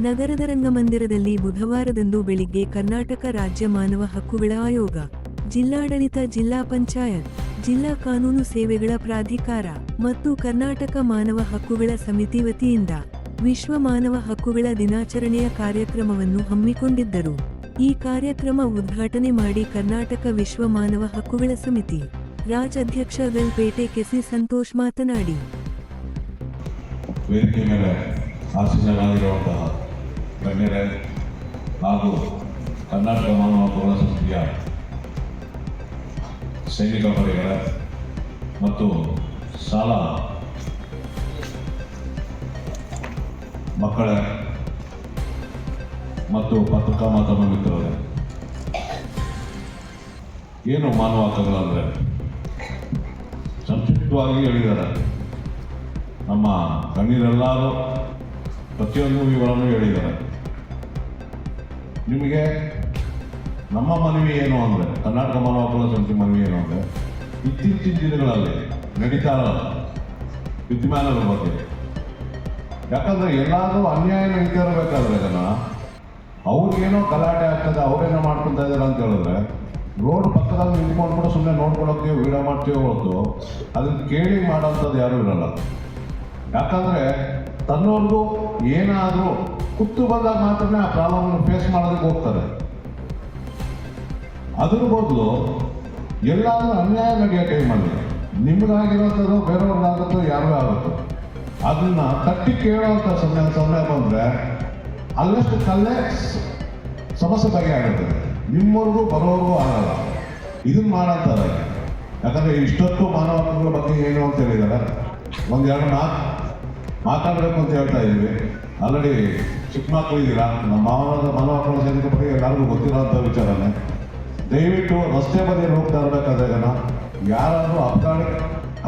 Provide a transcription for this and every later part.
ನಗರದ ರಂಗಮಂದಿರದಲ್ಲಿ ಬುಧವಾರದಂದು ಬೆಳಿಗ್ಗೆ ಕರ್ನಾಟಕ ರಾಜ್ಯ ಮಾನವ ಹಕ್ಕುಗಳ ಆಯೋಗ, ಜಿಲ್ಲಾಡಳಿತ, ಜಿಲ್ಲಾ ಪಂಚಾಯತ್, ಜಿಲ್ಲಾ ಕಾನೂನು ಸೇವೆಗಳ ಪ್ರಾಧಿಕಾರ ಮತ್ತು ಕರ್ನಾಟಕ ಮಾನವ ಹಕ್ಕುಗಳ ಸಮಿತಿ ವತಿಯಿಂದ ವಿಶ್ವ ಮಾನವ ಹಕ್ಕುಗಳ ದಿನಾಚರಣೆಯ ಕಾರ್ಯಕ್ರಮವನ್ನು ಹಮ್ಮಿಕೊಂಡಿದ್ದರು. ಈ ಕಾರ್ಯಕ್ರಮ ಉದ್ಘಾಟನೆ ಮಾಡಿ ಕರ್ನಾಟಕ ವಿಶ್ವ ಮಾನವ ಹಕ್ಕುಗಳ ಸಮಿತಿ ರಾಜ್ ಅಧ್ಯಕ್ಷ ಗಲ್ಪೇಟೆ ಕೆಸಿ ಸಂತೋಷ್ ಮಾತನಾಡಿ. ವೇದಿಕೆ ಮೇಲೆ ಆಸೀನರಾಗಿರುವಂತಹ ಗಣ್ಯರೇ ಹಾಗೂ ಕರ್ನಾಟಕ ಮಾನವ ಸಂಸ್ಥೆಯ ಸೈನಿಕ ಪಡೆಗಳ ಮತ್ತು ಸಾಲ ಮಕ್ಕಳ ಮತ್ತು ಪತ್ರಿಕಾ ಮಾಧ್ಯಮ ಮಿತ್ರರೇ, ಏನು ಮಾನವ ಹಕ್ಕುಗಳು ಅಂದರೆ? ಸಂಕ್ಷಿಪ್ತವಾಗಿ ಹೇಳಿದ್ದಾರೆ ನಮ್ಮ ಗಣ್ಯರೆಲ್ಲರೂ ಪ್ರತಿಯೊಂದು ವಿವರನೂ ಹೇಳಿದ್ದಾರೆ ನಿಮಗೆ ನಮ್ಮ ಮನವಿ ಏನು ಅಂದರೆ, ಕರ್ನಾಟಕ ಮಾನವ ಸಮಿತಿ ಮನವಿ ಏನು ಅಂದರೆ, ಇತ್ತೀಚಿನ ದಿನಗಳಲ್ಲಿ ನಡೀತಾ ಇರೋ ವಿದ್ಯಮಾನಗಳ ಬಗ್ಗೆ. ಯಾಕಂದ್ರೆ ಎಲ್ಲಾದರೂ ಅನ್ಯಾಯ ನಡೀತಾ ಇರಬೇಕಾದ್ರೆ ಜನ ಅವ್ರಿಗೇನೋ ಗಲಾಟೆ ಆಗ್ತದೆ, ಅವರೇನೋ ಮಾಡ್ಕೊತಾ ಇದ್ದಾರೆ ಅಂತ ಹೇಳಿದ್ರೆ, ರೋಡ್ ಪಕ್ಕದಲ್ಲಿ ನಿಂತ್ಕೊಂಡು ಕೂಡ ಸುಮ್ಮನೆ ನೋಡ್ಕೊಳಕ್ಕೆ ವಿಡಿಯೋ ಮಾಡ್ತೀವಿ ಹೊರತು, ಅದನ್ನು ಕೇಳಿ ಮಾಡೋಂಥದ್ದು ಯಾರೂ ಇರಲ್ಲ. ಯಾಕಂದರೆ ತನ್ನವ್ರಿಗೂ ಏನಾದರೂ ಕುತ್ತು ಬಂದಾಗ ಮಾತ್ರನೇ ಆ ಪ್ರಾಬ್ಲಮ್ ಫೇಸ್ ಮಾಡೋದಕ್ಕೆ ಹೋಗ್ತಾರೆ. ಅದ್ರ ಬದಲು ಎಲ್ಲಾದ್ರೂ ಅನ್ಯಾಯ ನಡೆಯೋ ಟೈಮಲ್ಲಿ ನಿಮ್ಗಾಗಿರೋಂಥದ್ದು ಬೇರೆಯವ್ರಿಗಾಗುತ್ತೋ ಯಾರಿಗೂ ಆಗುತ್ತೋ. ಅದನ್ನ ತಟ್ಟಿ ಕೇಳುವಂಥ ಸಮಯ ಸಮಯ ಬಂದರೆ ಅಲ್ಲಷ್ಟು ಕಲ್ಲೇ ಸಮಸ್ಯೆ ಬಗೆಯಾಗುತ್ತದೆ ನಿಮ್ಮವ್ರಿಗೂ ಬರೋರಿಗೂ ಆಗಲ್ಲ. ಇದನ್ನ ಮಾಡಂತಾರೆ. ಯಾಕಂದರೆ ಇಷ್ಟೊತ್ತು ಮಾನವ ಹಕ್ಕುಗಳ ಬಗ್ಗೆ ಏನು ಅಂತ ಹೇಳಿದ್ದಾರೆ ಒಂದೆರಡು ಮಾತು ಮಾತಾಡಬೇಕು ಅಂತ ಹೇಳ್ತಾ ಇದ್ದೀವಿ ಆಲ್ರೆಡಿ ಚಿಕ್ಕ ಮಕ್ಕಳು ಇದ್ದೀರಾ ನಮ್ಮ ಮಾವನದ ಮಾನವ ಹಕ್ಕುಗಳ ಸೈನಿಕ ಬಗ್ಗೆ ಎಲ್ಲರಿಗೂ ಗೊತ್ತಿರೋಂಥ ವಿಚಾರನೇ. ದಯವಿಟ್ಟು ರಸ್ತೆ ಬದಿಯಲ್ಲಿ ಹೋಗ್ತಾ ಜನ. ಯಾರಾದರೂ ಅಪಘಾತ,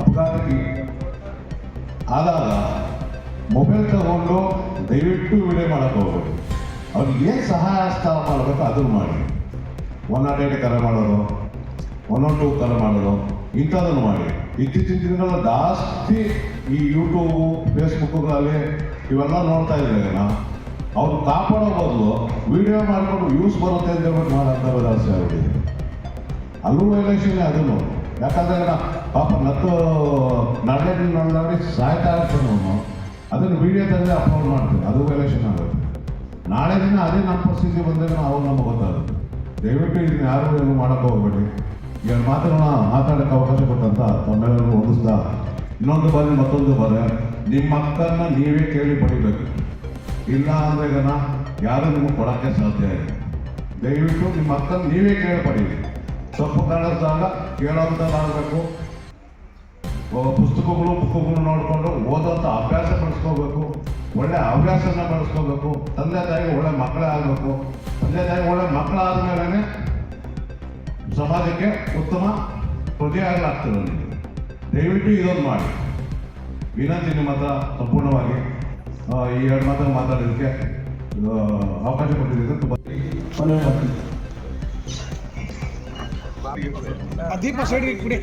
ಅಪಘಾತಕ್ಕೆ ಆದಾಗ ಮೊಬೈಲ್ ತಗೊಂಡು ದಯವಿಟ್ಟು ವಿಡಿಯೋ ಮಾಡಕ್ಕೆ ಹೋಗ್ಬೇಕು ಅವ್ರಿಗೆ ಏನು ಸಹಾಯ ಸ್ಥಾನ ಮಾಡಬೇಕು ಅದನ್ನು ಮಾಡಿ. ಒನ್ ನಾಟ್ ಏಟ್ ಕರೆ ಮಾಡೋದು ಒನ್ ನಾಟ್ ಟು ಕರೆ ಮಾಡೋದು ಇಂಥದನ್ನು ಮಾಡಿ. ಇತ್ತೀಚಿನ ದಿನಗಳಲ್ಲಿ ಜಾಸ್ತಿ ಈ ಯೂಟ್ಯೂಬು ಫೇಸ್ಬುಕ್ಗಳಲ್ಲಿ ಇವೆಲ್ಲ ನೋಡ್ತಾ ಇದ್ದೇವೆ ಜನ ಅವ್ರು ಕಾಪಾಡೋ ಬದಲು ವಿಡಿಯೋ ಮಾಡಿಕೊಂಡು ವ್ಯೂಸ್ ಬರುತ್ತೆ ಅಂತ ಹೇಳ್ಬಿಟ್ಟು ಅಂತ ವ್ಯವಸ್ಥೆ ಆಗ್ಬಿಟ್ಟಿದೆ ಅಲ್ಲೂ ವೈಲೇಷನ್ ಅದನ್ನು. ಯಾಕಂದ್ರೆ ಪಾಪ ನತ್ತು ನಡೆ ನೋಡಿ ಸಾಯ್ತಾ ಇರ್ತಾನೆ ಅವನು. ಅದನ್ನು ವಿಡಿಯೋ ತಂದು ಅಪ್ಲೋಡ್ ಮಾಡ್ತೀನಿ, ಅದು ವೈಲೇಷನ್ ಆಗುತ್ತೆ. ನಾಳೆ ದಿನ ಅದೇ ನಮ್ಮ ಪರಿಸ್ಥಿತಿ ಬಂದಾಗ ನಾವು ನಮ್ಗೆ ಗೊತ್ತಾಗುತ್ತೆ. ದಯವಿಟ್ಟು ಇದನ್ನ ಯಾರು ಏನು ಮಾಡೋಕ್ಕೆ ಹೋಗ್ಬೇಡಿ. ಈಗ ಮಾತನ್ನ ಮಾತಾಡೋಕ್ಕೆ ಅವಕಾಶ ಕೊಟ್ಟಂತ ತಮ್ಮೆಲ್ಲರೂ ಹೊಂದಿಸ್ದ ಇನ್ನೊಂದು ಬಾರಿ ಮತ್ತೊಂದು ಬಾರಿ. ನಿಮ್ಮ ಮಕ್ಕಳನ್ನ ನೀವೇ ಕೇಳಿ ಪಡಿಬೇಕು. ಇಲ್ಲ ಅಂದ್ರೆ ಇದನ್ನು ಯಾರು ನಿಮಗೆ ಕೊಡೋಕ್ಕೆ ಸಾಧ್ಯ ಇಲ್ಲ. ದಯವಿಟ್ಟು ನಿಮ್ಮ ಮಕ್ಕಳನ್ನ ನೀವೇ ಕೇಳಿ ಪಡೀರಿ ತಪ್ಪು ಕಾಣಿಸ್ದಾಗ ಕೇಳೋಂಥದ್ದಾಗಬೇಕು ಪುಸ್ತಕಗಳು ಬುಕ್ಗಳು ನೋಡಿಕೊಂಡು ಓದೋಂಥ ಅಭ್ಯಾಸ ಬೆಳೆಸ್ಕೋಬೇಕು ಒಳ್ಳೆ ಹವ್ಯಾಸನ ಬೆಳೆಸ್ಕೋಬೇಕು ತಂದೆ ತಾಯಿಗೆ ಒಳ್ಳೆ ಮಕ್ಕಳೇ ಆಗಬೇಕು. ತಂದೆ ತಾಯಿಗೆ ಒಳ್ಳೆ ಮಕ್ಕಳಾದ ಮೇಲೆ ಸಮಾಜಕ್ಕೆ ಉತ್ತಮ ಪ್ರಜೆಯಾಗಲಾಗ್ತದೆ ನಿಮಗೆ ದಯವಿಟ್ಟು ಇದೊಂದು ಮಾಡಿ. ವಿನಂತಿ ನಿಮ್ಮ ಹತ್ರ ಸಂಪೂರ್ಣವಾಗಿ. ಈ ಎರಡು ಮಾತನ್ನು ಮಾತಾಡೋದಕ್ಕೆ ಅವಕಾಶ ಕೊಟ್ಟಿದ್ದಕ್ಕೆ ತುಂಬ ದೀಪ ಸೈಡ್ಗೆ ಕೊಡಿ.